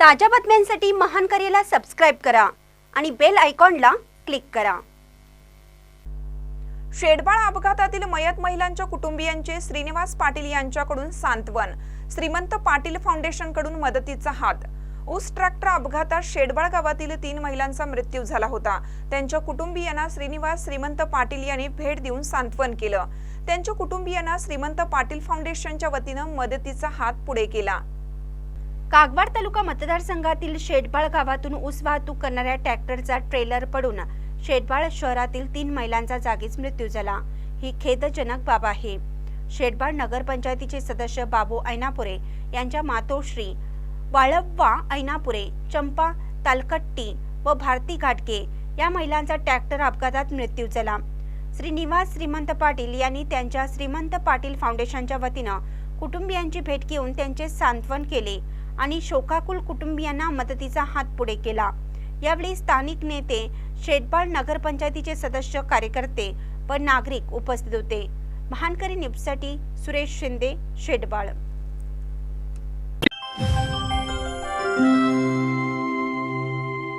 ताज्या बातम्यांसाठी महान करेला सबस्क्राईब करा आणि बेल आयकॉनला क्लिक करा. शेडबाळ अपघातातील मयत महिलांच्या कुटुंबियांचे श्रीनिवास पाटील यांच्याकडून सांत्वन. श्रीमंत पाटील फाउंडेशनकडून मदतीचा हात. ऊस ट्रॅक्टर अपघातात शेडबाळ गावातील तीन महिलांचा मृत्यू झाला होता. त्यांच्या कुटुंबियांना श्रीनिवास श्रीमंत पाटील यांनी भेट देऊन सांत्वन केलं. त्यांच्या कुटुंबियांना श्रीमंत पाटील फाउंडेशनच्या वतीनं मदतीचा हात पुढे केला. कागवाड तालुका मतदारसंघातील शेटबाळ गावातून ऊस वाहतूक करणाऱ्या ट्रॅक्टरचा ट्रेलर पडून शेटबाळ शहरातील तीन महिलांचा जागीच मृत्यू झाला. ही खेदजनक बाब आहे. शेटबाळ नगरपंचायतीचे सदस्य बाबू ऐनापुरे यांच्या मातोश्री वाळव्वा ऐनापुरे चंपा तालकट्टी व भारती घाटके या महिलांचा ट्रॅक्टर अपघातात मृत्यू झाला. श्रीनिवास श्रीमंत पाटील यांनी त्यांच्या श्रीमंत पाटील फाउंडेशनच्या वतीनं कुटुंबियांची भेट घेऊन त्यांचे सांत्वन केले. आणि शोकाकुल कुटुंबियांना मदतीचा हात पुढे केला. यावेळी स्थानिक नेते शेटबाळ नगरपंचायतीचे सदस्य कार्यकर्ते व नागरिक उपस्थित होते. महानकरी न्यूजसाठी सुरेश शिंदे शेटबाळ.